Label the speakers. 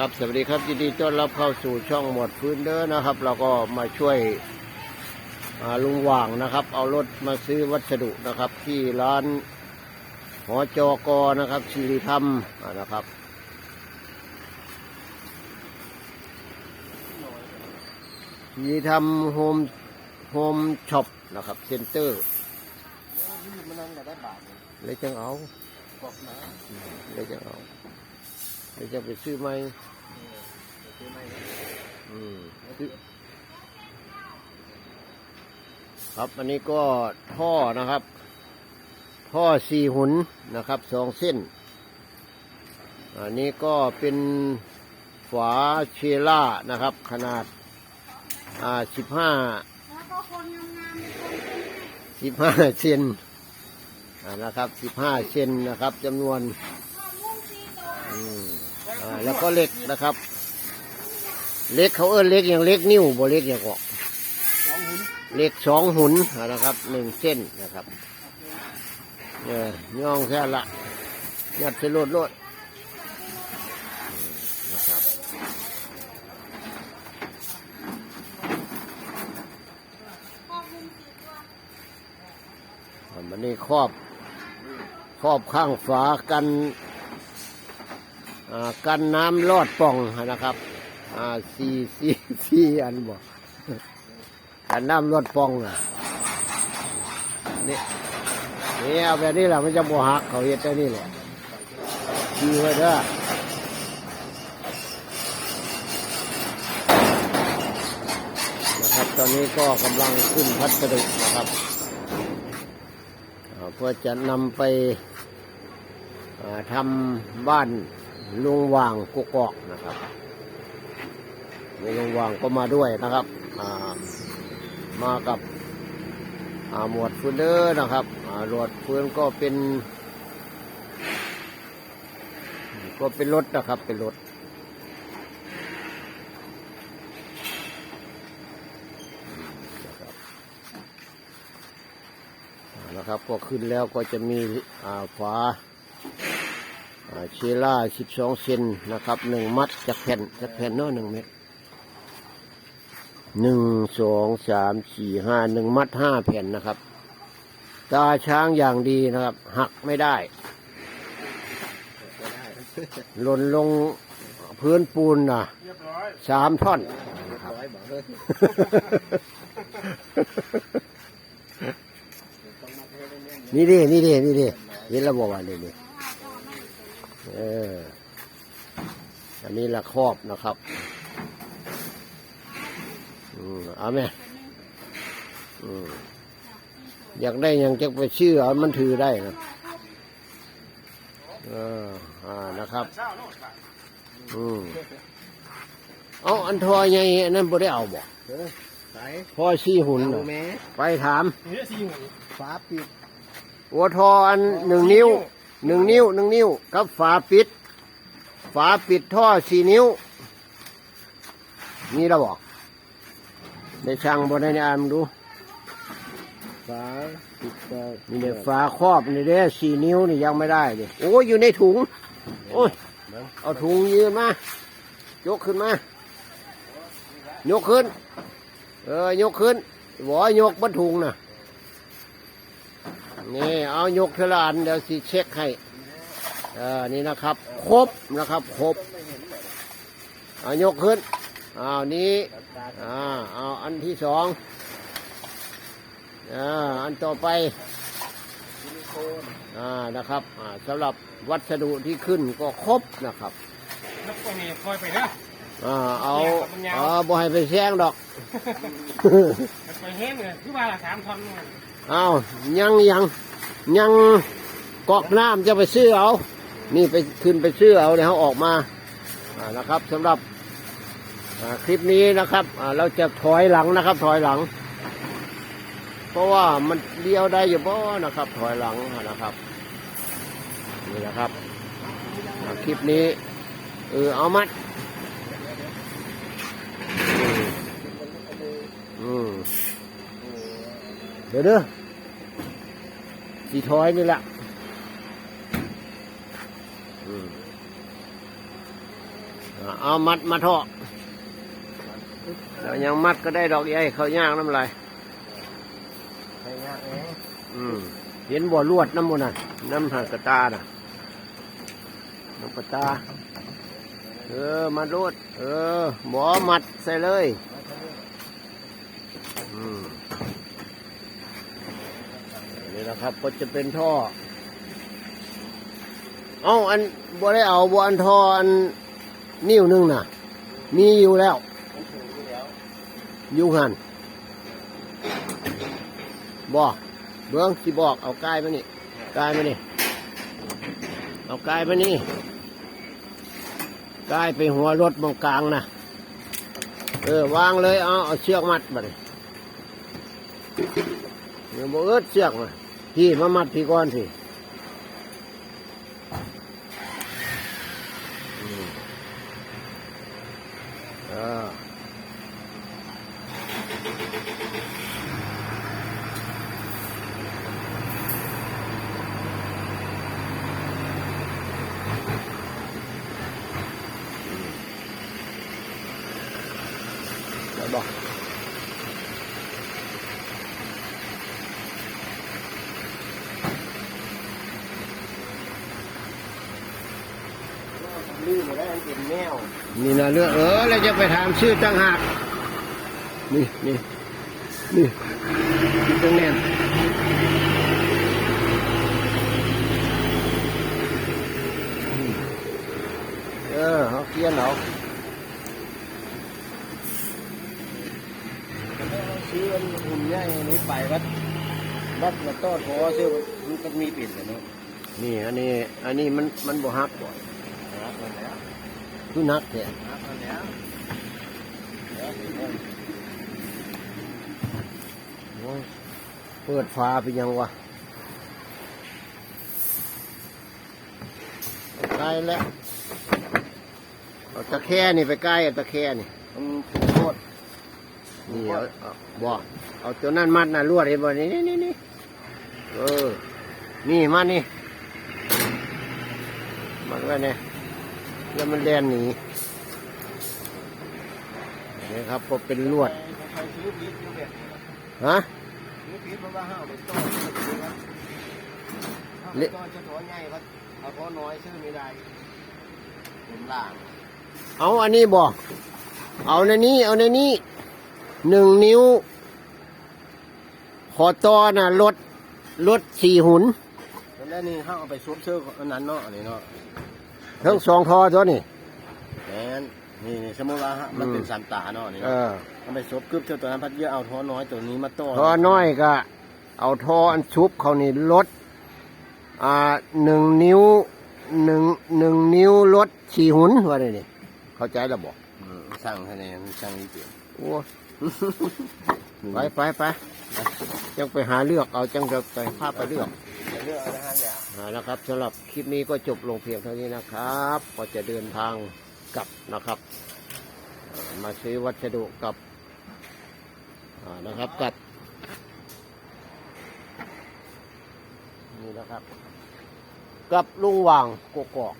Speaker 1: ครับสวัสดีครับยินดีต้อนรับเข้าสู่ช่องหมวดฟื้นเด้อนะครับ เราก็มาช่วยอ่าลุงหว่างนะครับ เอารถมาซื้อวัสดุนะครับ ที่ร้านหอจอกอนะครับชีริธรรมอ่านะครับชีริธรรมโฮมโฮมช็อปนะครับเซ็นเตอร์
Speaker 2: มันนั่งได้บาท
Speaker 1: เลยจังเอา
Speaker 2: บอกนะ
Speaker 1: เลยจังเอา เลยจะไปซื้อไหม
Speaker 2: คือไม่
Speaker 1: อืมครับอันนี้ก็ท่อนะครับ ท่อสี่หุนนะครับสองเส้น อันนี้ก็เป็นฝาเชล่านะครับ ขนาดอ่าสิบห้า
Speaker 3: แล้วก็คนงามๆมีคนเป็น
Speaker 1: สิบห้าเซนอ่านะครับสิบห้าเซนนะครับจำนวน
Speaker 3: ข้าวมุ่งซีโต
Speaker 1: อืมอ่า แล้วก็เล็กนะครับ เล็กเขาเอิ้นเล็กอย่างเล็กนิ้วบ่เล็กอย่างกอกเล็กสองหุนนะครับหนึ่งเส้นนะครับเนี่ยย่องแค่ละยัดใส่รถรถนะครับ
Speaker 3: วั
Speaker 1: นนี้ครอบครอบข้างฝากัน กันน้ำลอดป่องนะครับสี่สี่สี่อันบอกกันน้ำลอดป่องอะนี่นี่เอาแบบนี้แหละมันจะบวหักเขาเห็ดได้นี่แหละดีไว้เด้อนะครับตอนนี้ก็กำลังขึ้นพัสดุนะครับเพื่อจะนำไปทำบ้าน ลุงวางกุกอกนะครับลุงวางก็มาด้วยนะครับมากับหมวดฟืนเดอร์นะครับหมวดฟืนก็เป็น ก็เป็นรถนะครับเป็นรถนะครับก็ขึ้นแล้วก็จะมีอ่า ฝาอ่าเชล่า12เซนนะครับหนึ่งมัดจากแผ่นจากแผ่นเนาะหนึ่งเม็ดหนึ่งสองสามสี่ห้าหนึ่งมัดห้าแผ่นนะครับ ตาช้างอย่างดีนะครับ หักไม่ได้หล่นลงพื้นปูนนะ
Speaker 2: เรียบร้อย
Speaker 1: สามท่อน
Speaker 2: ร้อยบอกเลยต้องมาเทเล่น
Speaker 1: นี่ดินี่ดินี่ดิเห็นระบบว่านี่ดิ เออ อันนี้ละครอบนะครับ อืมเอาไหมอืมอยากได้หยังจะไปชื่อเอามันถือได้นะเอออ่านะครับ
Speaker 2: เช้าโน่นบาท
Speaker 1: อืมเอาอันทอใหญ่อันนั้นบ่ได้เอาบ่
Speaker 2: เออสาย
Speaker 1: พอชี้หุ่น
Speaker 2: เอา
Speaker 1: น่ะ
Speaker 2: แม่
Speaker 1: ไปถาม
Speaker 2: นี่สี่หุ่นฝาปิด
Speaker 1: หัวทออันหนึ่งนิ้ว หนึ่งนิ้วหนึ่งนิ้วกับฝาปิด ฝาปิดท่อสี่นิ้ว นี่เราบอกในช่างบนในอ่านดู
Speaker 2: ฝาปิดก็
Speaker 1: นี่เนี่ยฝาครอบนี่เด้สี่นิ้วนี่ยังไม่ได้เลยโอ้ยอยู่ในถุง โอ้ยเอาถุงยืนมายกขึ้นมายกขึ้น เออยกขึ้นหวอยกบนถุงน่ะ นี่เอายกเทละอันเดี๋ยวสิเช็คให้เออนี่นะครับ ครบนะครับ ครบเอายกขึ้นเอานี้อ่าเอาอันที่สองอ่าอันต่อไปอ่านะครับอ่าสำหรับวัสดุที่ขึ้นก็ครบนะครับ
Speaker 2: นักไปนี่คอยไปนะ
Speaker 1: อ่าเอา
Speaker 2: เนี่ยครับมันยาว
Speaker 1: เออบ่ให้ไปแซงดอก
Speaker 2: นักไปเฮ้งเลยคือว่าละสามทอนมัน
Speaker 1: เอายังยังยังกอกน้ำจะไปซื้อเอา นี่ไปขึ้นไปซื้อเอาเดี๋ยวเขาออกมานะครับสำหรับคลิปนี้นะครับเราจะถอยหลังนะครับ ถอยหลัง เพราะว่ามันเดียวได้อยู่บ่นะครับ ถอยหลังนะครับนี่นะครับคลิปนี้เออเอามัดอืม เดี๋ยวเด้อสีถอยนี่แหละอืมอ่าเอามัดมาเถาะแล้วยังมัดก็ได้ดอกใหญ่เขาย่างน้ำลาย
Speaker 2: ใช่ยากเอง
Speaker 1: อืมเห็นบ่อลวดน้ำมันน่ะน้ำหางกระตาน่ะน้ำกระตา เออมัดลวด เออหมอมัดใส่เลย อืม นะครับ ก็จะเป็นท่อ เอาอันบ่ได้เอาบ่อันท่ออันนิ้วหนึงน่ะ มีอยู่แล้ว
Speaker 2: อยู่
Speaker 1: หันบอกเบื้องที่บอกเอากายมานี่กายมานี่เอากายมานี่กายไปหัวรถมองกลางนะเออวางเลยเอาเอาเชือกมัดมาเลยเดี๋ยวบอกเอิดเชือกมา พี่มามัดพี่ก้อนสิเออบอก นี่มาได้เป็นแมวนี่นะเรื่องเออเราจะไปถามชื่อตั้งหากนี่นี่นี่ตรงแน่นเออเขาเขียนเอาซื้ออันหุ่นใหญ่นี้ไปวัดวัดมาต้อนพอซื้อมันก็มีปิดเลยเนาะนี่อันนี้ อันนี้มันมันบ่ฮักบ่
Speaker 2: รับ มาแล้ว
Speaker 1: คือนักแท้
Speaker 2: รับมาแล้ว
Speaker 1: โอ้ยเปิดฟ้าไปยังวะใกล้แล้วเอาตะแคร่นี่ไปใกล้เอาตะแคร่นี่
Speaker 2: มันถูกโทษ
Speaker 1: นี่เอาเอาบ่เอาตัวนั้นมัดน่ะลวดเห็นบ่นี่นี่นี่นี่เออ นี่มัดนี่มัดไว้เนี่ย แล้วมันแดนหนีนี่ครับก็เป็นลวดฮะ
Speaker 2: เพราะว่าห้าเอาเอาไปต้อนจะถอนง่ายครับเอาถอนน้อยซื้อไม่ได้เป็นล่าง
Speaker 1: เอาอันนี้บ่เอาในนี้ เอาในนี้หนึ่งนิ้ว ขอตอน่ะลดลดสี่หุน
Speaker 2: แล้วนี่ห้าเอาไปซุบเสื้ออันนั้นเนาะอันนี้เนาะ
Speaker 1: ทั้งสองทอตัวนี่
Speaker 2: แมนนี่นี่สมมติว่าฮะมันเป็น
Speaker 1: อืม
Speaker 2: สามตาเนาะนี่
Speaker 1: เอ
Speaker 2: เนาะ
Speaker 1: อ
Speaker 2: เอาไปซุบกึบเท่าตัวนั้นพัดเยอะเอาท้อน้อยตัวนี้มาต้อน
Speaker 1: ทอน้อยก็ เอาทออันชุบเขานี่ลดอ่าหนึ่งนิ้วหนึ่งหนึ่งนิ้วลดสี่หุนว่าได้นี่เข้าใจแล้วบอก
Speaker 2: อืมสั่งคะแนนสั่งอีกเดียว
Speaker 1: โอ้ ไปไปไปจังไปหาเลือกเอาจังจะไปภาพไปเลือก
Speaker 2: เลือกเอาทหารแล้ว
Speaker 1: อ่านะครับสำหรับคลิปนี้ก็จบลงเพียงเท่านี้นะครับ ก็จะเดินทางกลับนะครับ มาซื้อวัสดุกับอ่านะครับกับนี่นะครับ กับลุงหว่างกกอก